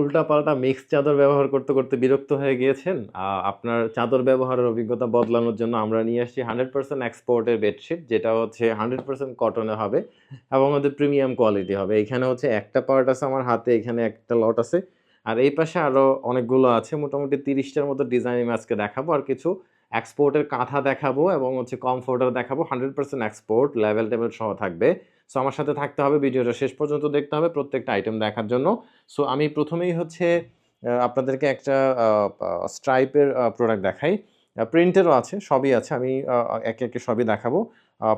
উল্টাপাল্টা মিক্স চাদর ব্যবহার করতে করতে বিরক্ত হয়ে গিয়েছেন। আপনার চাদর ব্যবহারের অভিজ্ঞতা বদলানোর জন্য আমরা নিয়ে আসছি হান্ড্রেড পার্সেন্ট এক্সপোর্টের বেডশিট যেটা হচ্ছে হান্ড্রেড পার্সেন্ট কটনে হবে এবং আমাদের প্রিমিয়াম কোয়ালিটি হবে। এখানে হচ্ছে একটা পার্ট আছে আমার হাতে, এখানে একটা লট আছে। আর এই পাশে আরও অনেকগুলো আছে, মোটামুটি তিরিশটার মতো ডিজাইন আমি আজকে দেখাবো। আর কিছু এক্সপোর্টের কাঁথা দেখাবো এবং হচ্ছে কমফোর্টার দেখাবো। Hundred percent export level table সহ থাকবে। সো আমার সাথে থাকতে হবে, ভিডিওটা শেষ পর্যন্ত দেখতে হবে প্রত্যেকটা আইটেম দেখার জন্য। সো আমি প্রথমেই হচ্ছে আপনাদেরকে একটা স্ট্রাইপের প্রোডাক্ট দেখাই। প্রিন্টেরও আছে, সবই আছে। আমি একে একে সবই দেখাবো।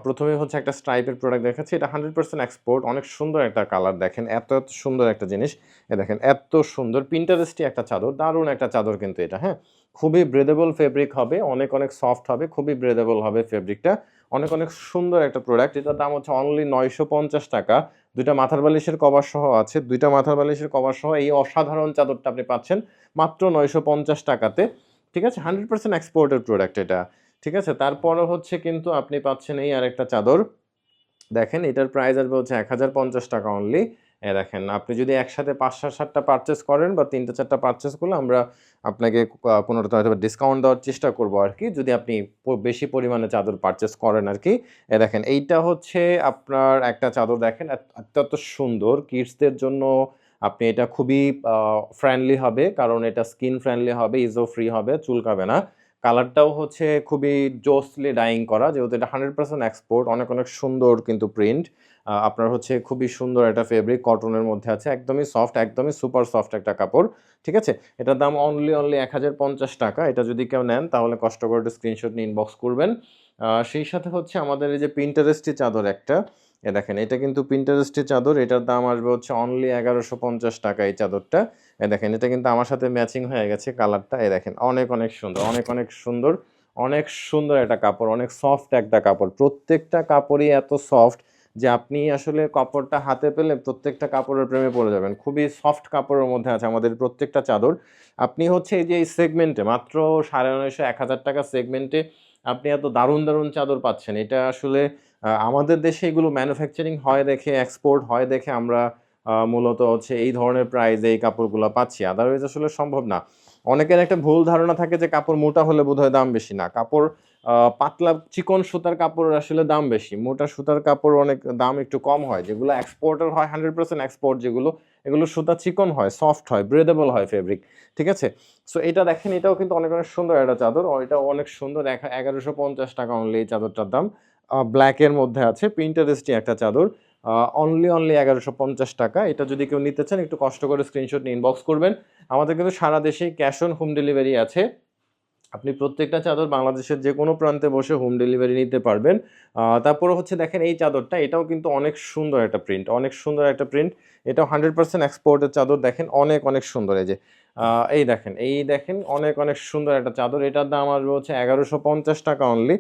প্রথমে হচ্ছে একটা স্ট্রাইপের প্রোডাক্ট দেখাচ্ছি। এটা হান্ড্রেড পার্সেন্ট এক্সপোর্ট অনেক সুন্দর একটা কালার দেখেন। এত এত সুন্দর একটা জিনিস। এ দেখেন, এত সুন্দর। পিন্টারেস্টি একটা চাদর। দারুণ একটা চাদর কিন্তু এটা হ্যাঁ? খুবই ব্রেদেবল ফেব্রিক হবে, অনেক অনেক সফট হবে, খুবই ব্রেদেবল হবে ফেব্রিকটা অনেক অনেক সুন্দর একটা প্রোডাক্ট এটার দাম হচ্ছে অনলি নয়শো পঞ্চাশ টাকা। দুইটা মাথার বালিশের কভার সহ আছে, দুইটা মাথার বালিশের কভার সহ এই অসাধারণ চাদরটা আপনি পাচ্ছেন মাত্র নয়শো পঞ্চাশ টাকাতে। ঠিক আছে? হান্ড্রেড পার্সেন্ট এক্সপোর্টের প্রোডাক্ট এটা। ঠিক আছে? তারপরে হচ্ছে কিন্তু আপনি পাচ্ছেন এই আরেকটা চাদর। দেখেন, এটার প্রাইস আসবে হচ্ছে এক হাজার পঞ্চাশ টাকা অনলি এ দেখেন, আপনি যদি একসাথে পাঁচ সাত সাতটা পারচেস করেন বা তিনটা, চারটা পারচেস করলে আমরা আপনাকে কোনোটাতে হয়তো ডিসকাউন্ট দেওয়ার চেষ্টা করব আর কি, যদি আপনি বেশি পরিমাণে চাদর পারচেস করেন আর কি। এ দেখেন, এইটা হচ্ছে আপনার একটা চাদর দেখেন অত্যন্ত সুন্দর। কিডসদের জন্য আপনি এটা খুবই ফ্রেন্ডলি হবে, কারণ এটা স্কিন ফ্রেন্ডলি হবে ইজো ফ্রি হবে, চুলকাবে না। কালারটাও হচ্ছে খুবই জোসলি ডাইং করা, যেহেতু এটা হান্ড্রেড পার্সেন্ট এক্সপোর্ট অনেক অনেক সুন্দর কিন্তু প্রিন্ট আপনার হচ্ছে খুবই সুন্দর একটা ফেব্রিক কটনের মধ্যে আছে, একদমই সফট একদমই সুপার সফট একটা কাপড়, ঠিক আছে? এটার দাম অনলি অনলি এক হাজার পঞ্চাশ টাকা, এটা যদি কেউ নেন, তাহলে কষ্ট করে একটু স্ক্রিনশট নিয়ে ইনবক্স করবেন। সেই সাথে হচ্ছে আমাদের এই যে প্রিন্টারেস্টি চাদর একটা, এ দেখেন, এটা কিন্তু প্রিন্টারেস্টি চাদর, এটার দাম আসবে হচ্ছে অনলি এগারোশো পঞ্চাশ টাকা এই চাদরটা। এ দেখেন, এটা কিন্তু আমার সাথে ম্যাচিং হয়ে গেছে কালারটা এ দেখেন, অনেক অনেক সুন্দর, অনেক অনেক সুন্দর অনেক সুন্দর একটা কাপড়, অনেক সফট একটা কাপড়, প্রত্যেকটা কাপড়ই এত সফট যে আপনি আসলে কাপড়টা হাতে পেলে প্রত্যেকটা কাপড়ের প্রেমে পড়ে যাবেন। খুবই সফট কাপড়ের মধ্যে আছে আমাদের প্রত্যেকটা চাদর। আপনি হচ্ছে এই যে এই সেগমেন্টে মাত্র সাড়ে নয়শো এক হাজার টাকা সেগমেন্টে আপনি এত দারুণ দারুণ চাদর পাচ্ছেন। এটা আসলে আমাদের দেশে এগুলো ম্যানুফ্যাকচারিং হয় দেখে এক্সপোর্ট হয় দেখে আমরা মূলত হচ্ছে এই ধরনের প্রাইজে এই কাপড়গুলো পাচ্ছি। আদারওয়াইজ আসলে সম্ভব না। অনেকের একটা ভুল ধারণা থাকে যে কাপড় মোটা হলে বোধহয় দাম বেশি না। কাপড় পাতলা চিকন সুতার কাপড়ের আসলে দাম বেশি। মোটা সুতার কাপড় অনেক দাম একটু কম হয়, যেগুলো এক্সপোর্টের হয় হান্ড্রেড পার্সেন্ট এক্সপোর্ট যেগুলো, এগুলো সুতা চিকন হয় সফট হয় ব্রেদেবল হয় ফেব্রিক ঠিক আছে? সো এটা দেখেন, এটাও কিন্তু অনেক অনেক সুন্দর একটা চাদর। এটা অনেক সুন্দর এগারোশো পঞ্চাশ টাকা অনলি এই চাদরটার দাম। ব্ল্যাকের মধ্যে আছে প্রিন্টারেস্টি একটা চাদর। অনলি অনলি এগারোশো পঞ্চাশ টাকা। এটা যদি কেউ নিতে চান, একটু কষ্ট করে স্ক্রিনশট নিয়ে ইনবক্স করবেন। আমাদের কিন্তু সারা দেশেই ক্যাশ অন হোম ডেলিভারি আছে। আপনি প্রত্যেকটা চাদর বাংলাদেশের যে কোনো প্রান্তে বসে হোম ডেলিভারি নিতে পারবেন। তারপরে হচ্ছে দেখেন এই চাদরটা, এটাও কিন্তু অনেক সুন্দর একটা প্রিন্ট অনেক সুন্দর একটা প্রিন্ট এটাও হান্ড্রেড পার্সেন্ট এক্সপোর্টের চাদর, দেখেন অনেক অনেক সুন্দর এই যে। এই দেখেন এই দেখেন অনেক অনেক সুন্দর একটা চাদর, এটার দাম আসবে হচ্ছে এগারোশো পঞ্চাশ টাকা অনলি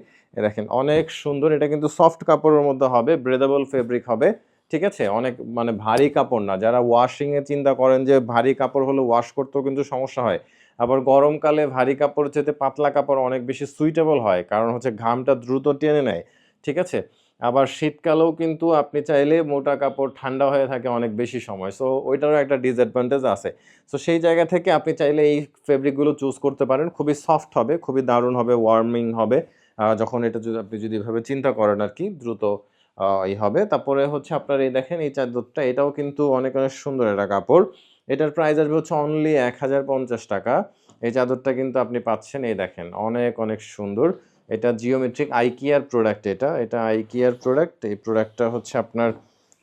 দেখেন অনেক সুন্দর, এটা কিন্তু সফট কাপড়ের মধ্যে হবে ব্রেদেবল ফেব্রিক হবে, ঠিক আছে? অনেক মানে ভারী কাপড় না, যারা ওয়াশিংয়ে চিন্তা করেন যে ভারী কাপড় হলে ওয়াশ করতেও কিন্তু সমস্যা হয়। আবার গরমকালে ভারী কাপড় চেয়ে পাতলা কাপড় অনেক বেশি সুইটেবল হয় কারণ হচ্ছে ঘামটা দ্রুত টেনে নেয় ঠিক আছে? আবার শীতকালেও কিন্তু আপনি চাইলে মোটা কাপড় ঠান্ডা হয়ে থাকে অনেক বেশি সময় সো ওইটারও একটা ডিসঅ্যাডভান্টেজ আছে। সো সেই জায়গা থেকে আপনি চাইলে এই ফেব্রিকগুলো চুজ করতে পারেন খুবই সফট হবে খুবই দারুণ হবে ওয়ার্মিং হবে যখন এটা যদি আপনি যদি এভাবে চিন্তা করেন আর কি দ্রুত আহ, ই হবে। তারপরে হচ্ছে আপনার এই দেখেন এই চাদরটা এটাও কিন্তু অনেক অনেক সুন্দর একটা কাপড়। এটার প্রাইস আসবে হচ্ছে অনলি এক হাজার পঞ্চাশ টাকা। এই চাদরটা কিন্তু আপনি পাচ্ছেন, এই দেখেন, অনেক অনেক সুন্দর। এটা জিওমেট্রিক আইকিয়ার প্রোডাক্ট এটা। এটা আইকিয়ার প্রোডাক্ট এই প্রোডাক্টটা হচ্ছে আপনার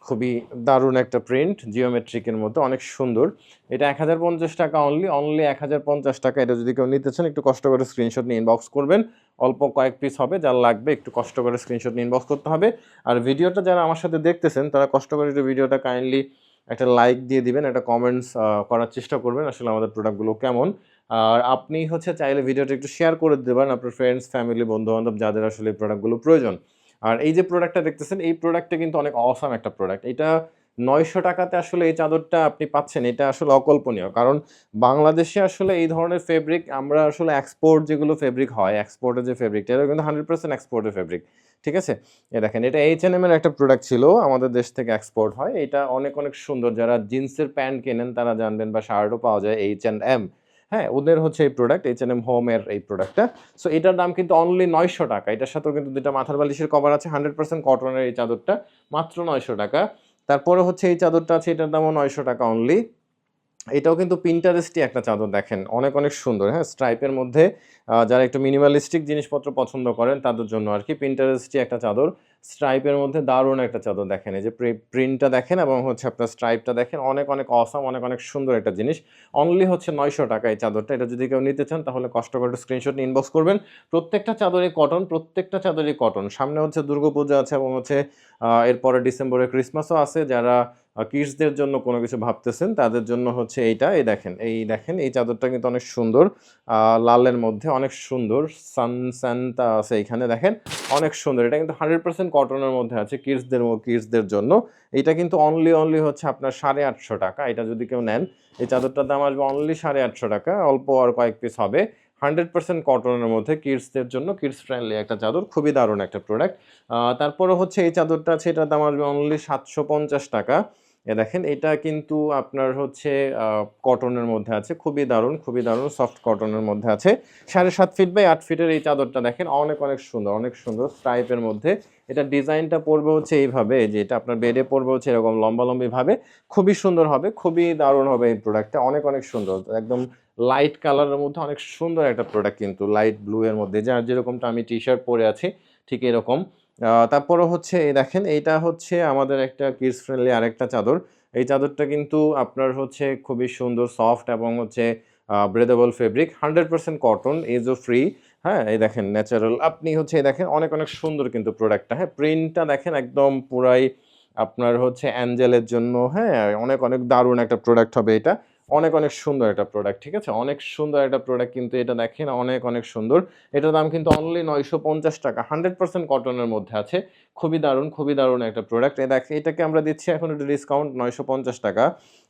খুবই দারুণ একটা প্রিন্ট জিওমেট্রিকের মধ্যে, অনেক সুন্দর। এটা এক হাজার পঞ্চাশ টাকা অনলি অনলি এক হাজার পঞ্চাশ টাকা। এটা যদি কেউ নিতে চান, একটু কষ্ট করে স্ক্রিনশট নিয়ে ইনবক্স করবেন। অল্প কয়েক পিস হবে যার লাগবে, একটু কষ্ট করে স্ক্রিনশট নিয়ে ইনবক্স করতে হবে। আর ভিডিওটা যারা আমার সাথে দেখতেছেন, তারা কষ্ট করে একটু ভিডিওটা কাইন্ডলি একটা লাইক দিয়ে দিবেন, একটা কমেন্টস করার চেষ্টা করবেন আসলে আমাদের প্রোডাক্টগুলো কেমন। আর আপনি হচ্ছে চাইলে ভিডিওটা একটু শেয়ার করে দেবেন আপনার ফ্রেন্ডস ফ্যামিলি বন্ধু বান্ধব যাদের আসলে এই প্রোডাক্টগুলো প্রয়োজন। আর এই যে প্রোডাক্টটা দেখতেছেন, এই প্রোডাক্টটা কিন্তু অনেক অসাম একটা প্রোডাক্ট এটা নয়শো টাকাতে আসলে এই চাদরটা আপনি পাচ্ছেন, এটা আসলে অকল্পনীয়। কারণ বাংলাদেশে আসলে এই ধরনের ফেব্রিক আমরা আসলে এক্সপোর্ট যেগুলো ফেব্রিক হয় এক্সপোর্টের যে ফেব্রিকটা এটা কিন্তু হান্ড্রেড পার্সেন্ট এক্সপোর্টের ফেব্রিক ঠিক আছে? এ দেখেন, এটা এইচ এন এম এর একটা প্রোডাক্ট ছিল, আমাদের দেশ থেকে এক্সপোর্ট হয়। এটা অনেক অনেক সুন্দর। যারা জিন্সের প্যান্ট কেনেন, তারা জানবেন বা শার্টও পাওয়া যায় এইচ এন্ড এম হ্যাঁ ওদের হচ্ছে এই প্রোডাক্ট এইচ এন এম হোমের এই প্রোডাক্টটা সো এটার দাম কিন্তু অনলি নয়শো টাকা। এটার সাথেও কিন্তু দুটা মাথার বালিশের কভার আছে হান্ড্রেড পার্সেন্ট কটনের এই চাদরটা, মাত্র নয়শো টাকা। তারপরে হচ্ছে এই চাদরটা আছে, এটার দামও নয়শো টাকা অনলি এটাও কিন্তু পিন্টারেস্টই একটা চাদর দেখেন, অনেক অনেক সুন্দর। হ্যাঁ স্ট্রাইপের মধ্যে যারা একটু মিনিমালিস্টিক জিনিসপত্র পছন্দ করেন, তাদের জন্য আর কি পিন্টারেস্টই একটা চাদর। স্ট্রাইপের মধ্যে দারুণ একটা চাদর দেখেন, এই যে প্রিন্টটা দেখেন এবং হচ্ছে আপনার স্ট্রাইপটা দেখেন, অনেক অনেক অসাম অনেক অনেক সুন্দর একটা জিনিস। অনলি হচ্ছে নয়শো টাকা এই চাদরটা, এটা যদি কেউ নিতে চান তাহলে কষ্ট করে স্ক্রিনশট ইনবক্স করবেন। প্রত্যেকটা চাদরই কটন প্রত্যেকটা চাদরই কটন সামনে হচ্ছে দুর্গাপূজা আছে এবং হচ্ছে এরপরে ডিসেম্বরে ক্রিসমাসও আছে। যারা কিডসদের জন্য কোনো কিছু ভাবতেছেন, তাদের জন্য হচ্ছে এইটা। এই দেখেন এই দেখেন, এই চাদরটা কিন্তু অনেক সুন্দর। লালের মধ্যে অনেক সুন্দর। সান আছে এখানে, দেখেন, অনেক সুন্দর। এটা কিন্তু হান্ড্রেড পার্সেন্ট কটনের মধ্যে আছে কিডসদের কিডসদের জন্য। এটা কিন্তু অনলি অনলি হচ্ছে আপনার সাড়ে আটশো টাকা। এটা যদি কেউ নেন, এই চাদরটার দাম আসবে অনলি সাড়ে আটশো টাকা। অল্প আর কয়েক পিস হবে। হান্ড্রেড পার্সেন্ট কটনের মধ্যে কিডসদের জন্য, কিডস ফ্রেন্ডলি একটা চাদর। খুবই দারুণ একটা প্রোডাক্ট তারপরে হচ্ছে এই চাদরটা আছে, এটার দাম আসবে অনলি সাতশো পঞ্চাশ টাকা। এ দেখেন, এটা কিন্তু আপনার হচ্ছে কটনের মধ্যে আছে। খুবই দারুণ খুবই দারুণ সফট কটনের মধ্যে আছে। সাড়ে সাত ফিট বাই আট ফিটের এই চাদরটা দেখেন, অনেক অনেক সুন্দর অনেক সুন্দর স্ট্রাইপের মধ্যে। এটা ডিজাইনটা পড়বে হচ্ছে এইভাবে যে এটা আপনার বেডে পড়বে হচ্ছে এরকম লম্বা লম্বি ভাবে। খুবই সুন্দর হবে, খুবই দারুণ হবে এই প্রোডাক্টটা অনেক অনেক সুন্দর, একদম লাইট কালারের মধ্যে অনেক সুন্দর একটা প্রোডাক্ট কিন্তু লাইট ব্লু এর মধ্যে। যার যেরকমটা আমি টি শার্ট পরে আছি, ঠিক এরকম। তারপরে হচ্ছে, এই দেখেন, এইটা হচ্ছে আমাদের একটা কিডস ফ্রেন্ডলি আরেকটা চাদর। এই চাদরটা কিন্তু আপনার হচ্ছে খুবই সুন্দর সফট এবং হচ্ছে breathable fabric hundred percent cotton AZO free হ্যাঁ? এই দেখেন ন্যাচারাল আপনি হচ্ছে, এই দেখেন, অনেক অনেক সুন্দর কিন্তু প্রোডাক্টটা হ্যাঁ? প্রিন্টটা দেখেন একদম পুরাই আপনার হচ্ছে অ্যাঞ্জেলের জন্য হ্যাঁ? অনেক অনেক দারুণ একটা প্রোডাক্ট হবে এটা। অনেক অনেক সুন্দর একটা প্রোডাক্ট ঠিক আছে? অনেক সুন্দর একটা প্রোডাক্ট কিন্তু এটা দেখেন, অনেক অনেক সুন্দর। এটার দাম কিন্তু অনলি নয়শো পঞ্চাশ টাকা। হান্ড্রেড পার্সেন্ট কটনের মধ্যে আছে। খুবই দারুণ খুবই দারুণ একটা প্রোডাক্ট দেখ, এটাকে আমরা দিচ্ছি এখন একটু ডিসকাউন্ট নয়শো পঞ্চাশ টাকা।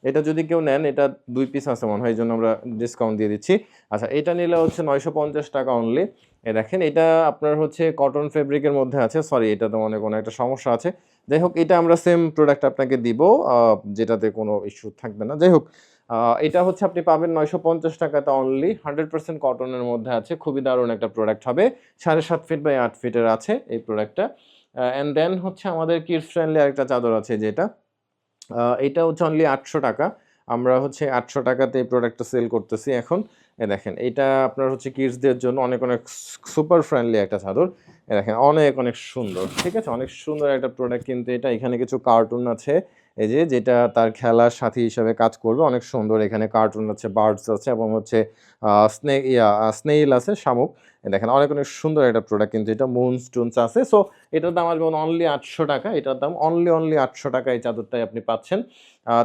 এটা যদি কেউ নেন, এটা দুই পিস আছে মনে হয়, এই জন্য আমরা ডিসকাউন্ট দিয়ে দিচ্ছি। আচ্ছা এটা নিলে হচ্ছে নয়শো পঞ্চাশ টাকা অনলি এ দেখেন, এটা আপনার হচ্ছে কটন ফেব্রিকের মধ্যে আছে। সরি এটা তো মনে কোনো একটা সমস্যা আছে। যাই হোক, এটা আমরা সেম প্রোডাক্ট আপনাকে দিব যেটাতে কোনো ইস্যু থাকবে না। যাই হোক এটা হচ্ছে আপনি পাবেন নয়শো পঞ্চাশ টাকাতে অনলি হান্ড্রেড পার্সেন্ট কটনের মধ্যে আছে, খুবই দারুণ একটা প্রোডাক্ট হবে। সাড়ে সাত ফিট বাই আট ফিটের আছে এই প্রোডাক্টটা অ্যান্ড দেন হচ্ছে আমাদের কিডস ফ্রেন্ডলি আরেকটা চাদর আছে যেটা। এটা হচ্ছে অনলি আটশো টাকা। আমরা হচ্ছে আটশো টাকাতে এই প্রোডাক্টটা সেল করতেছি এখন। এ দেখেন, এটা আপনার হচ্ছে কিডসদের জন্য অনেক অনেক সুপার ফ্রেন্ডলি একটা চাদর। এ দেখেন, অনেক অনেক সুন্দর, ঠিক আছে? অনেক সুন্দর একটা প্রোডাক্ট কিন্তু এটা। এখানে কিছু কার্টুন আছে। এই যে যেটা তার খেলার সাথী হিসেবে কাজ করবে, অনেক সুন্দর এখানে কার্টুন আছে বার্ডস আছে এবং হচ্ছে স্নে ইয়া স্নেইল আছে শামুক। দেখেন, অনেক অনেক সুন্দর একটা প্রোডাক্ট কিন্তু এটা মুন স্টোনস আছে। সো এটার দাম আসবে অনলি আটশো টাকা। এটার দাম অনলি অনলি আটশো টাকা এই চাদরটাই আপনি পাচ্ছেন।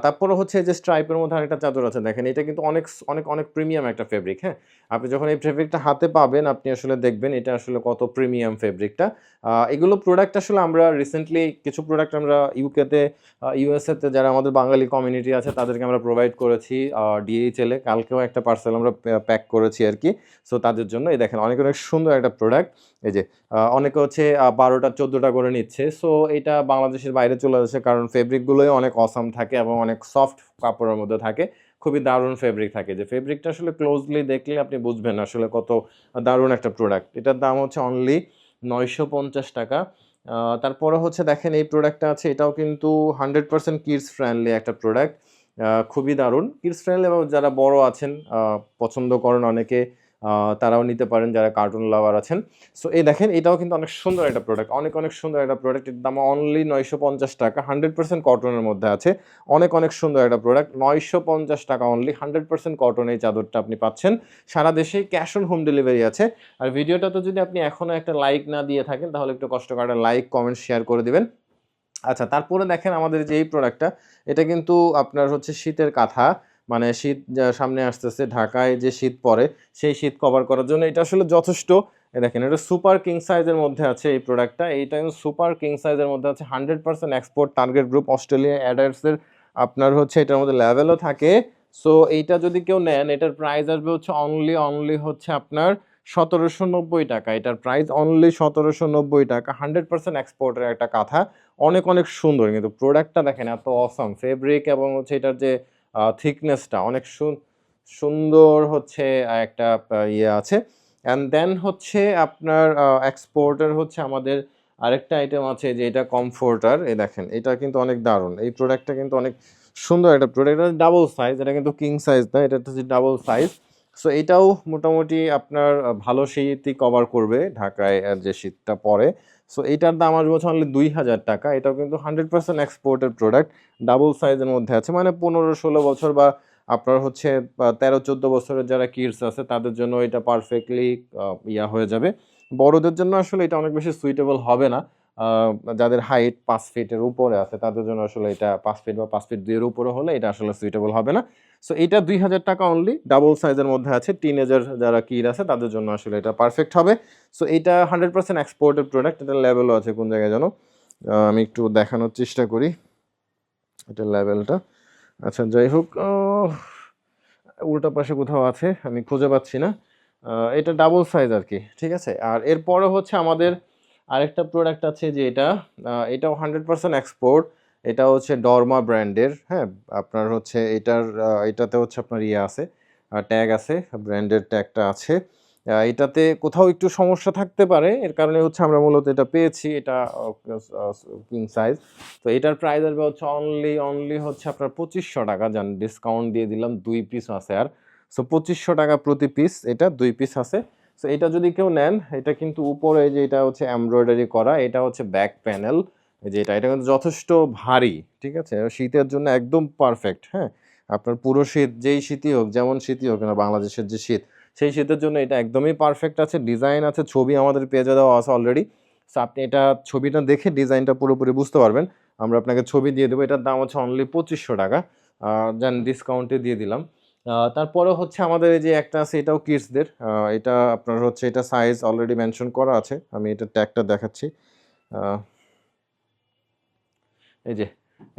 তারপরে হচ্ছে যে স্ট্রাইপের মধ্যে আরেকটা চাদর আছে। দেখেন, এটা কিন্তু অনেক অনেক অনেক প্রিমিয়াম একটা ফেব্রিক হ্যাঁ? আপনি যখন এই ফেব্রিকটা হাতে পাবেন, আপনি আসলে দেখবেন এটা আসলে কত প্রিমিয়াম ফেব্রিকটা এগুলো প্রোডাক্ট আসলে আমরা রিসেন্টলি কিছু প্রোডাক্ট আমরা ইউকেতে ইউএসএতে যারা আমাদের বাঙালি কমিউনিটি আছে, তাদেরকে আমরা প্রোভাইড করেছি। ডিএইচএলে কালকেও একটা পার্সেল আমরা প্যাক করেছি আর কি। সো তাদের জন্য। এই দেখেন, অনেক অনেক সুন্দর একটা প্রোডাক্ট এই যে অনেকে হচ্ছে বারোটা, চোদ্দোটা করে নিচ্ছে। সো এটা বাংলাদেশের বাইরে চলে যাচ্ছে কারণ ফেব্রিকগুলোই অনেক অসাম থাকে এবং অনেক সফট কাপড়ের মধ্যে থাকে। খুবই দারুণ ফেব্রিক থাকে। যে ফেব্রিকটা আসলে ক্লোজলি দেখলে আপনি বুঝবেন আসলে কত দারুণ একটা প্রোডাক্ট এটার দাম হচ্ছে অনলি নয়শো পঞ্চাশ টাকা। তারপরে হচ্ছে দেখেন এই প্রোডাক্টটা আছে, এটাও কিন্তু হান্ড্রেড পার্সেন্ট কিডস ফ্রেন্ডলি একটা প্রোডাক্ট খুবই দারুণ। কিডস ফ্রেন্ডলি এবং যারা বড় আছেন পছন্দ করেন অনেকে তারাও নিতে পারেন যারা কার্টুন লাভার আছেন। সো এই দেখেন, এটাও কিন্তু অনেক সুন্দর একটা প্রোডাক্ট অনেক অনেক সুন্দর একটা প্রোডাক্টের দাম অনলি নয়শো পঞ্চাশ টাকা হান্ড্রেড পার্সেন্ট কটনের মধ্যে আছে। অনেক অনেক সুন্দর একটা প্রোডাক্ট নয়শো পঞ্চাশ টাকা অনলি হান্ড্রেড পার্সেন্ট কটন এই চাদরটা আপনি পাচ্ছেন। সারা দেশেই ক্যাশ অন হোম ডেলিভারি আছে। আর ভিডিওটা তো যদি আপনি এখনও একটা লাইক না দিয়ে থাকেন, তাহলে একটু কষ্ট করে লাইক কমেন্ট শেয়ার করে দিবেন। আচ্ছা তারপরে দেখেন আমাদের যে এই প্রোডাক্টটা এটা কিন্তু আপনার হচ্ছে শীতের কাঁথা। মানে শীত সামনে আসতেছে, ঢাকায় যে শীত পড়ে, সেই শীত কভার করার জন্য এটা আসলে যথেষ্ট। দেখেন, এটা সুপার কিং সাইজের মধ্যে আছে এই প্রোডাক্টটা এইটা কিন্তু সুপার কিং সাইজের মধ্যে আছে hundred percent export target group Australia অ্যাডার্সের আপনার হচ্ছে এটার মধ্যে লেভেলও থাকে। সো এইটা যদি কেউ নেন, এটার প্রাইস আসবে হচ্ছে অনলি অনলি হচ্ছে আপনার সতেরোশো নব্বই টাকা। এটার প্রাইস অনলি সতেরোশো নব্বই টাকা হান্ড্রেড পার্সেন্ট এক্সপোর্টের একটা কাঁথা। অনেক অনেক সুন্দর কিন্তু প্রোডাক্টটা দেখেন, এত অসম ফেব্রিক এবং হচ্ছে এটার যে থিকনেসটা অনেক সুন্দর হচ্ছে একটা ইয়ে আছে। অ্যান্ড দেন হচ্ছে আপনার এক্সপোর্টার হচ্ছে আমাদের আরেকটা আইটেম আছে যে এটা কমফোর্টার এই দেখেন, এটা কিন্তু অনেক দারুণ। এই প্রোডাক্টটা কিন্তু অনেক সুন্দর একটা প্রোডাক্ট এটা ডাবল সাইজ এটা কিন্তু কিং সাইজ না, এটা হচ্ছে ডাবল সাইজ সো এটাও মোটামুটি আপনার ভালো শীতই কভার করবে ঢাকায় যে শীতটা পড়ে। সো এইটার দাম আসবে হচ্ছে অনলি দুই হাজার টাকা। এটাও কিন্তু হান্ড্রেড পার্সেন্ট এক্সপোর্টের প্রোডাক্ট ডাবল সাইজের মধ্যে আছে। মানে পনেরো ষোলো বছর বা আপনার হচ্ছে তেরো চোদ্দ বছরের যারা কিডস আছে, তাদের জন্য এটা পারফেক্টলি ইয়া হয়ে যাবে। বড়দের জন্য আসলে এটা অনেক বেশি সুইটেবল হবে না। যাদের হাইট পাঁচ ফিটের উপরে আছে, তাদের জন্য আসলে এটা পাঁচ ফিট বা পাঁচ ফিট দুইয়ের উপরে হলে এটা আসলে সুইটেবল হবে না। সো এটা দুই হাজার টাকা অনলি ডাবল সাইজের মধ্যে আছে টিনেজার যারা কিড আছে, তাদের জন্য আসলে এটা পারফেক্ট হবে। সো এটা হান্ড্রেড পার্সেন্ট এক্সপোর্টেড প্রোডাক্ট এটার লেভেলও আছে কোন জায়গায় যেন আমি একটু দেখানোর চেষ্টা করি। এটার লেভেলটা আচ্ছা যাই হোক উল্টা পাশে কোথাও আছে, আমি খুঁজে পাচ্ছি না। এটা ডাবল সাইজ আর কি, ঠিক আছে? আর এরপরে হচ্ছে আমাদের আরেকটা প্রোডাক্ট আছে যে এটা এটাও হান্ড্রেড পার্সেন্ট এক্সপোর্ট এটা হচ্ছে ডরমা ব্র্যান্ডের হ্যাঁ আপনার হচ্ছে এটার এটাতে হচ্ছে আপনার ইয়ে আছে ট্যাগ আছে ব্র্যান্ডের ট্যাগটা আছে এটাতে কোথাও একটু সমস্যা থাকতে পারে, এর কারণে হচ্ছে আমরা মূলত এটা পেয়েছি, এটা কিং সাইজ তো এটার প্রাইস আসবে হচ্ছে অনলি অনলি হচ্ছে আপনার পঁচিশশো টাকা জান ডিসকাউন্ট দিয়ে দিলাম, দুই পিস আছে আর সো পঁচিশশো টাকা প্রতি পিস এটা দুই পিস আছে সো এটা যদি কেউ নেন, এটা কিন্তু উপরে যে এটা হচ্ছে এমব্রয়ডারি করা, এটা হচ্ছে ব্যাক প্যানেল যে এটা এটা কিন্তু যথেষ্ট ভারী, ঠিক আছে? শীতের জন্য একদম পারফেক্ট হ্যাঁ? আপনার পুরো শীত, যেই শীতই হোক, যেমন শীতই হোক না, বাংলাদেশের যে শীত, সেই শীতের জন্য এটা একদমই পারফেক্ট আছে। ডিজাইন আছে, ছবি আমাদের পেজে দেওয়া আছে অলরেডি সো আপনি এটা ছবিটা দেখে ডিজাইনটা পুরোপুরি বুঝতে পারবেন। আমরা আপনাকে ছবি দিয়ে দেবো, এটার দাম হচ্ছে অনলি পঁচিশশো টাকা। যান ডিসকাউন্টে দিয়ে দিলাম। তারপরে হচ্ছে আমাদের এই যে একটা আছে, এটাও কিডসদের। এটা আপনার হচ্ছে, এটা সাইজ অলরেডি মেনশন করা আছে। আমি এটা ট্যাগটা দেখাচ্ছি। এই যে,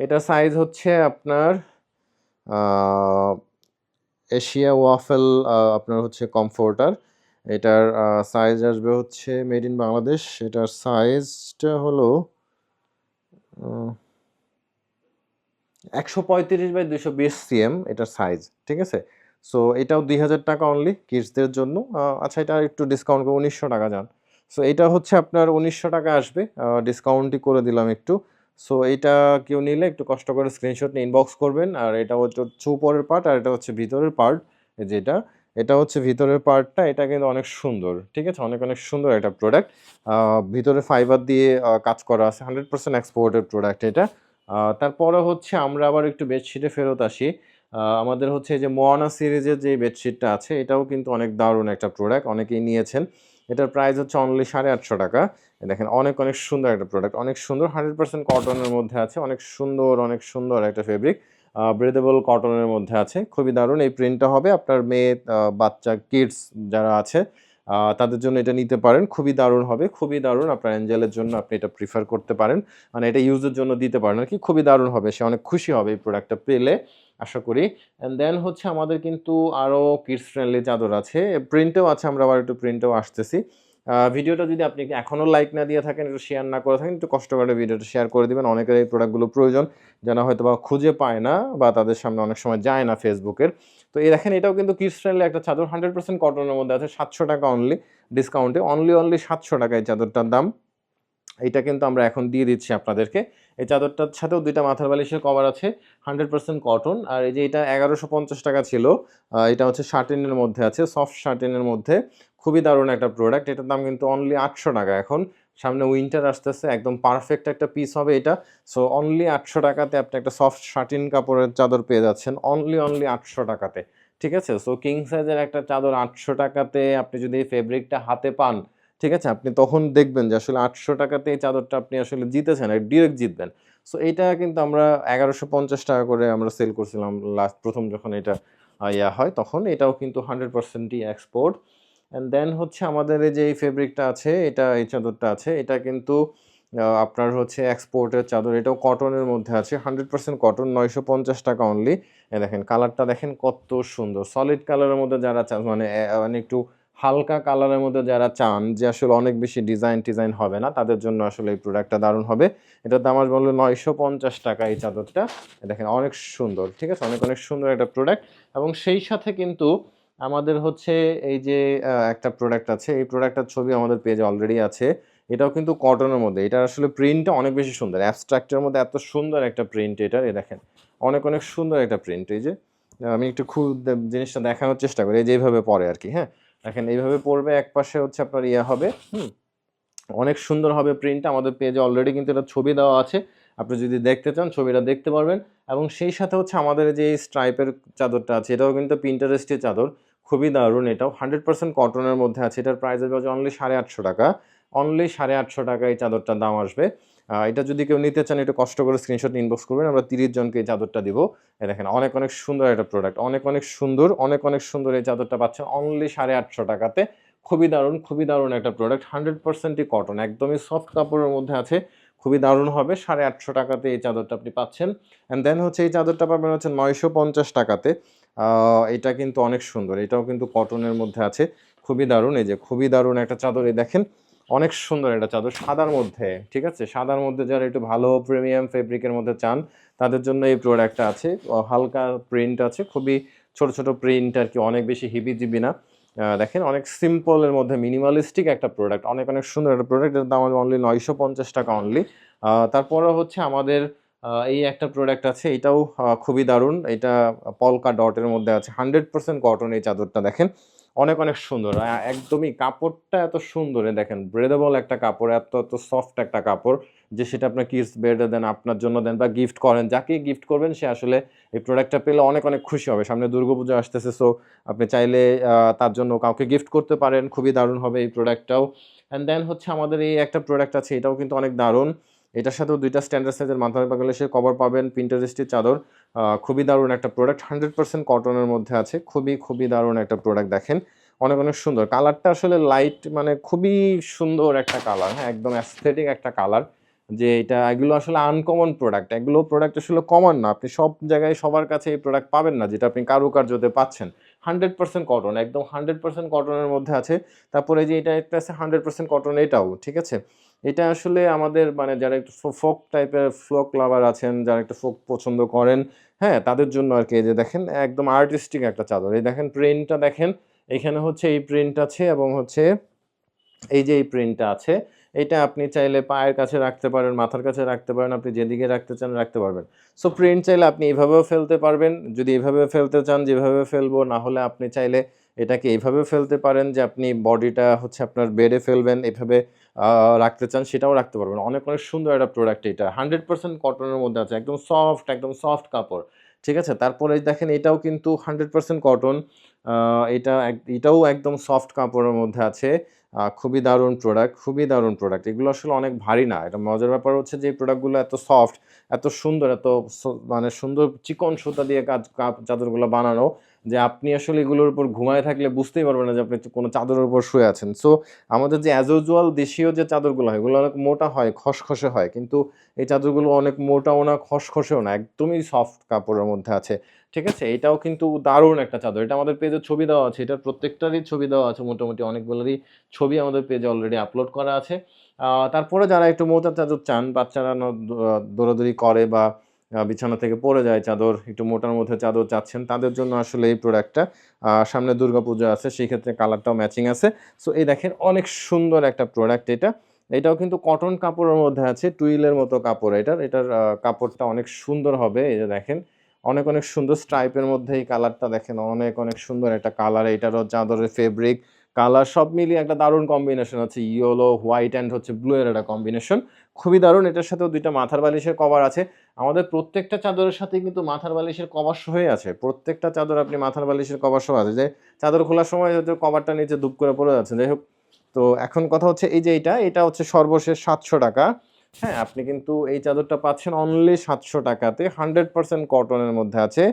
এটা সাইজ হচ্ছে আপনার এশিয়া ওয়াফেল আপনার হচ্ছে কমফোর্টার এটার সাইজ আসবে হচ্ছে মেড ইন বাংলাদেশ এটার সাইজটা হলো একশো পঁয়ত্রিশ বাই দুশো বিশ সিএম এটার সাইজ ঠিক আছে? সো এটাও দুই হাজার টাকা অনলি কিডসদের জন্য। আচ্ছা এটা একটু ডিসকাউন্ট করে উনিশশো টাকা যান। সো এটা হচ্ছে আপনার উনিশশো টাকা আসবে। ডিসকাউন্টই করে দিলাম একটু। সো এইটা কেউ নিলে একটু কষ্ট করে স্ক্রিনশট নিয়ে ইনবক্স করবেন। আর এটা হচ্ছে উপরের পার্ট আর এটা হচ্ছে ভিতরের পার্ট যেটা এটা। হচ্ছে ভিতরের পার্টটা এটা কিন্তু অনেক সুন্দর, ঠিক আছে? অনেক অনেক সুন্দর একটা প্রোডাক্ট ভিতরে ফাইবার দিয়ে কাজ করা আছে। হান্ড্রেড পার্সেন্ট এক্সপোর্টেড প্রোডাক্ট এটা। তারপরে হচ্ছে আমরা আবার একটু বেডশিটে ফেরত আসি। আমাদের হচ্ছে যে মোয়ানা সিরিজের যে বেডশিটটা আছে, এটাও কিন্তু অনেক দারুণ একটা প্রোডাক্ট অনেকেই নিয়েছেন। এটার প্রাইস হচ্ছে অনলি সাড়ে আটশো টাকা। দেখেন, অনেক অনেক সুন্দর একটা প্রোডাক্ট অনেক সুন্দর হান্ড্রেড পার্সেন্ট কটনের মধ্যে আছে, অনেক সুন্দর অনেক সুন্দর একটা ফেব্রিক ব্রেদেবল কটনের মধ্যে আছে। খুবই দারুণ, এই প্রিন্টটা হবে আপনার মেয়ে বাচ্চা কিডস যারা আছে। তাদের জন্য এটা নিতে পারেন। খুবই দারুণ হবে, খুবই দারুণ। আপনার অ্যাঞ্জেলের জন্য আপনি এটা প্রিফার করতে পারেন। মানে এটা ইউজের জন্য দিতে পারেন আর কি। খুবই দারুণ হবে, সে অনেক খুশি হবে এই প্রোডাক্টটা পেলে, আশা করি। অ্যান্ড দেন হচ্ছে আমাদের কিন্তু আরও কিডস ফ্রেন্ডলি চাদর আছে। প্রিন্টেও আছে, আমরা আবার একটু প্রিন্টেও আসতেছি। ভিডিওটা যদি আপনি এখনও লাইক না দিয়ে থাকেন, একটু শেয়ার না করে থাকেন, একটু কষ্ট করে ভিডিওটা শেয়ার করে দেবেন। অনেকের এই প্রোডাক্টগুলো প্রয়োজন যেন হয়তো বা খুঁজে পায় না বা তাদের সামনে অনেক সময় যায় না ফেসবুকের তো এই দেখেন, এটাও কিন্তু কিডস ফ্রেন্ডলি একটা চাদর। হান্ড্রেড পার্সেন্ট কটনের মধ্যে আছে, সাতশো টাকা অনলি ডিসকাউন্টে অনলি অনলি সাতশো টাকা এই চাদরটার দাম। এইটা কিন্তু আমরা এখন দিয়ে দিচ্ছি আপনাদেরকে। এই চাদরটার সাথেও দুইটা মাথার বালিশের কভার আছে, হান্ড্রেড পার্সেন্ট কটন। আর এই যে এটা এগারোশো পঞ্চাশ টাকা ছিল এটা হচ্ছে শার্টিনের মধ্যে আছে, সফট শার্টিনের মধ্যে। খুবই দারুণ একটা প্রোডাক্ট এটার দাম কিন্তু অনলি আটশো টাকা এখন। সামনে উইন্টার আসতেছে, একদম পারফেক্ট একটা পিস হবে এটা। সো অনলি আটশো টাকাতে আপনি একটা সফট শার্টিন কাপড়ের চাদর পেয়ে যাচ্ছেন অনলি অনলি আটশো টাকাতে। ঠিক আছে? সো কিং সাইজের একটা চাদর আটশো টাকাতে আপনি যদি ফেব্রিকটা হাতে পান ঠিক আছে? আপনি তখন দেখবেন যে আসলে আটশো টাকাতে এই চাদরটা আপনি আসলে জিতেছেন আর ডিরেক্ট জিতবেন। সো এটা কিন্তু আমরা এগারোশো পঞ্চাশ টাকা করে আমরা সেল করছিলাম লাস্ট প্রথম যখন এটা ইয়া হয় তখন, এটাও কিন্তু হান্ড্রেড পার্সেন্টই এক্সপোর্ট অ্যান্ড দেন হচ্ছে আমাদের এই যে এই ফেব্রিকটা আছে, এটা, এই চাদরটা আছে, এটা কিন্তু আপনার হচ্ছে এক্সপোর্টের চাদর, এটাও কটনের মধ্যে আছে হান্ড্রেড পার্সেন্ট কটন নয়শো পঞ্চাশ টাকা অনলি দেখেন কালারটা দেখেন কত সুন্দর। সলিড কালারের মধ্যে যারা মানে মানে একটু হালকা কালারের মধ্যে যারা চান যে আসলে অনেক বেশি ডিজাইন টিজাইন হবে না, তাদের জন্য আসলে এই প্রোডাক্টটা দারুণ হবে। এটার দাম আসবে বলল নয়শো পঞ্চাশ টাকা এই চাদরটা। দেখেন অনেক সুন্দর, ঠিক আছে? অনেক অনেক সুন্দর একটা প্রোডাক্ট এবং সেই সাথে কিন্তু আমাদের হচ্ছে এই যে একটা প্রোডাক্ট আছে, এই প্রোডাক্টটার ছবি আমাদের পেজে অলরেডি আছে। এটাও কিন্তু কটনের মধ্যে। এটা আসলে প্রিন্টটা অনেক বেশি সুন্দর। অ্যাবস্ট্রাক্টের মধ্যে এত সুন্দর একটা প্রিন্ট এটার। এই দেখেন, অনেক অনেক সুন্দর একটা প্রিন্ট এই যে, আমি একটু খুব জিনিসটা দেখানোর চেষ্টা করি। এই যে এইভাবে পরে আর কি হ্যাঁ? দেখেন, এইভাবে পড়বে এক পাশে হচ্ছে আপনার ইয়ে হবে, হুম, অনেক সুন্দর হবে প্রিন্টটা আমাদের পেজে অলরেডি কিন্তু এটা ছবি দেওয়া আছে, আপনি যদি দেখতে চান, ছবিটা দেখতে পারবেন, এবং সেই সাথে হচ্ছে আমাদের যে স্ট্রাইপের চাদরটা আছে, এটাও কিন্তু প্রিন্টারেস্টের চাদর, খুবই দারুণ এটাও হান্ড্রেড পার্সেন্ট কটনের মধ্যে আছে, এটার প্রাইস আসবে অনলি সাড়ে আটশো টাকা অনলি সাড়ে আটশো টাকা এই চাদরটার দাম আসবে এটা যদি কেউ নিতে চান, একটু কষ্ট করে স্ক্রিনশট ইনবক্স করবেন। আমরা তিরিশ জনকে এই চাদরটা দিব। দেখেন, অনেক অনেক সুন্দর একটা প্রোডাক্ট অনেক অনেক সুন্দর, অনেক অনেক সুন্দর এই চাদরটা পাচ্ছেন অনলি সাড়ে আটশো টাকাতে। খুবই দারুণ খুবই দারুণ একটা প্রোডাক্ট হান্ড্রেড পার্সেন্টই কটন একদমই সফট কাপড়ের মধ্যে আছে, খুবই দারুণ হবে, সাড়ে আটশো টাকাতে এই চাদরটা আপনি পাচ্ছেন। অ্যান্ড দেন হচ্ছে এই চাদরটা পাবেন হচ্ছে নয়শো পঞ্চাশ টাকাতে। এটা কিন্তু অনেক সুন্দর, এটাও কিন্তু কটনের মধ্যে আছে, খুবই দারুণ, এই যে খুবই দারুণ একটা চাদর এই দেখেন। অনেক সুন্দর এটা চাদর, সাদার মধ্যে, ঠিক আছে? সাদার মধ্যে যারা একটু ভালো প্রিমিয়াম ফেব্রিকের মধ্যে চান, তাদের জন্য এই প্রোডাক্টটা আছে। হালকা প্রিন্ট আছে, খুবই ছোট ছোট প্রিন্ট আর কি, অনেক বেশি হিবি জিবি না দেখেন অনেক সিম্পলের মধ্যে মিনিমালিস্টিক একটা প্রোডাক্ট অনেক অনেক সুন্দর একটা প্রোডাক্টের দাম অনলি নয়শো পঞ্চাশ টাকা অনলি তারপরে হচ্ছে আমাদের এই একটা প্রোডাক্ট আছে, এটাও খুবই দারুণ। এটা পলকা ডটের মধ্যে আছে হান্ড্রেড পার্সেন্ট কটন এই চাদরটা, দেখেন। অনেক অনেক সুন্দর। একদমই কাপড়টা এত সুন্দর। দেখেন ব্রেদেবল একটা কাপড়, এত এত সফট একটা কাপড় যে সেটা আপনার কিডস বেডে দেন, আপনার জন্য দেন বা গিফট করেন। যাকে গিফট করবেন, সে আসলে এই প্রোডাক্টটা পেলে অনেক অনেক খুশি হবে। সামনে দুর্গাপুজো আসতেছে সো আপনি চাইলে তার জন্য কাউকে গিফট করতে পারেন। খুবই দারুণ হবে এই প্রোডাক্টটাও অ্যান্ড দেন হচ্ছে আমাদের এই একটা প্রোডাক্ট আছে, এটাও কিন্তু অনেক দারুণ। এটার সাথেও দুইটা স্ট্যান্ডার্ড সাইজের পাগলে সে কভার পাবেন প্রিন্টারেস্টের চাদর। খুবই দারুণ একটা প্রোডাক্ট হান্ড্রেড পার্সেন্ট কটনের মধ্যে আছে। খুবই খুবই দারুণ একটা প্রোডাক্ট দেখেন। অনেক অনেক সুন্দর। কালারটা আসলে লাইট মানে খুবই সুন্দর একটা কালার হ্যাঁ? একদম অ্যাস্থেটিক একটা কালার যে এটা, এগুলো আসলে আনকমন প্রোডাক্ট এগুলো প্রোডাক্ট আসলে কমন না। আপনি সব জায়গায় সবার কাছে এই প্রোডাক্ট পাবেন না, যেটা আপনি কারুকার্যতে পাচ্ছেন। হান্ড্রেড পার্সেন্ট কটন একদম হান্ড্রেড পার্সেন্ট কটনের মধ্যে আছে। তারপরে যে এটা একটা আছে হান্ড্রেড পার্সেন্ট কটন এটাও ঠিক আছে? এটা আসলে আমাদের মানে যারা একটু ফোক টাইপের ফ্লোক লাভার আছেন, যারা একটু ফোক পছন্দ করেন হ্যাঁ তাদের জন্য আর কি যে দেখেন একদম আর্টিস্টিক একটা চাদর। এই দেখেন প্রিন্টটা দেখেন, এখানে হচ্ছে এই প্রিন্ট আছে এবং হচ্ছে এই যে এই প্রিন্টটা আছে, এটা আপনি চাইলে পায়ের কাছে রাখতে পারেন, মাথার কাছে রাখতে পারেন, আপনি যেদিকে রাখতে চান রাখতে পারবেন। সো প্রিন্ট চাইলে আপনি এভাবেও ফেলতে পারবেন, যদি এভাবে ফেলতে চান যেভাবে ফেলব, না হলে আপনি চাইলে এটাকে এইভাবে ফেলতে পারেন যে আপনি বডিটা হচ্ছে আপনার বেডে ফেলবেন, এভাবে রাখতে চান সেটাও রাখতে পারবেন। অনেক অনেক সুন্দর একটা প্রোডাক্ট এটা। হান্ড্রেড পার্সেন্ট কটনের মধ্যে আছে, একদম সফট একদম সফট কাপড়। ঠিক আছে? তারপরে দেখেন এটাও কিন্তু হান্ড্রেড পার্সেন্ট কটন এটা এটাও একদম সফট কাপড়ের মধ্যে আছে। খুবই দারুণ প্রোডাক্ট খুবই দারুণ প্রোডাক্ট এগুলো আসলে অনেক ভারী না। এটা মজার ব্যাপার হচ্ছে যে প্রোডাক্টগুলো এত সফট এত সুন্দর, এত মানে সুন্দর চিকন সুতা দিয়ে কাজ চাদরগুলো বানানো যে আপনি আসলে এগুলোর উপর ঘুমায় থাকলে বুঝতেই পারবেন না যে আপনি কোনো চাদরের উপর শুয়ে আছেন। সো আমাদের যে অ্যাজ ইউজুয়াল দেশীয় যে চাদরগুলো হয়, এগুলো অনেক মোটা হয়, খসখসে হয়। কিন্তু এই চাদরগুলো অনেক মোটাও না, খসখসেও না, একদমই সফট কাপড়ের মধ্যে আছে। ঠিক আছে? এটাও কিন্তু দারুণ একটা চাদর। এটা আমাদের পেজে ছবি দেওয়া আছে। এটার প্রত্যেকটারই ছবি দেওয়া আছে। মোটামুটি অনেকগুলোরই ছবি আমাদের পেজে অলরেডি আপলোড করা আছে। তারপরে যারা একটু মোটা চাদর চান, বাচ্চারা দৌড়াদৌড়ি করে বা বিছানা থেকে পড়ে যায়, চাদর, একটু মোটার মধ্যে চাদর চাচ্ছেন, তাদের জন্য আসলে এই প্রোডাক্টটা সামনে দুর্গাপূজা আছে সেই ক্ষেত্রে কালারটাও ম্যাচিং আছে। সো এই দেখেন অনেক সুন্দর একটা প্রোডাক্ট এটা। এটাও কিন্তু কটন কাপড়ের মধ্যে আছে টুইলের মতো কাপড় এটার। এটার কাপড়টা অনেক সুন্দর হবে, এই যে দেখেন। অনেক অনেক সুন্দর স্ট্রাইপের মধ্যে এই কালারটা দেখেন, অনেক অনেক সুন্দর একটা কালার এটারও চাদরের ফেব্রিক কালার সব মিলিয়ে একটা দারুণ কম্বিনেশন আছে। ইয়েলো হোয়াইট অ্যান্ড হচ্ছে ব্লু এর একটা কম্বিনেশন খুবই দারুণ, এটার সাথেও দুইটা মাথার বালিশের কভার আছে। আমাদের প্রত্যেকটা চাদরের সাথে কিন্তু মাথার বালিশের কভার হয়ে আছে। প্রত্যেকটা চাদর আপনি মাথার বালিশের কভার সহ আছে। যে চাদর খোলার সময় হয়তো কভারটা নিচে দুপ করে পড়ে যাচ্ছে। যাই হোক, তো এখন কথা হচ্ছে এই যে এটা এটা হচ্ছে সর্বশেষ সাতশো টাকা। হ্যাঁ আপনি কিন্তু এই চাদরটা পাচ্ছেন অনলি সাতশো টাকাতে। হান্ড্রেড পার্সেন্ট কটনের মধ্যে আছে।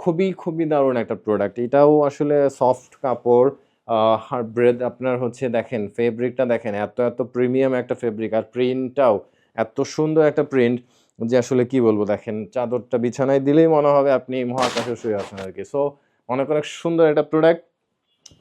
খুবই খুবই দারুণ একটা প্রোডাক্ট এটাও আসলে সফট কাপড় ব্রেড আপনার হচ্ছে দেখেন ফেব্রিকটা দেখেন, এত এত প্রিমিয়াম একটা ফেব্রিক। আর প্রিন্টটাও এত সুন্দর একটা প্রিন্ট যে আসলে কি বলব দেখেন, চাদরটা বিছানায় দিলেই মনে হবে আপনি মহাকাশে শুয়ে আছেন আর কি। সো অনেক অনেক সুন্দর একটা প্রোডাক্ট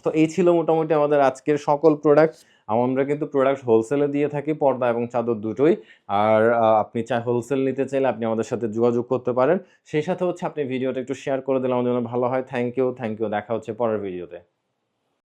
তো এই ছিল মোটামুটি আমাদের আজকের সকল প্রোডাক্ট আমরা কিন্তু প্রোডাক্ট হোলসেলে দিয়ে থাকি, পর্দা এবং চাদর দুটোই। আর আপনি চাই হোলসেল নিতে চাইলে আপনি আমাদের সাথে যোগাযোগ করতে পারেন। সেই সাথে হচ্ছে আপনি ভিডিওটা একটু শেয়ার করে দিলে আমাদের জন্য ভালো হয়। থ্যাংক ইউ থ্যাংক ইউ দেখা হচ্ছে পরের ভিডিওতে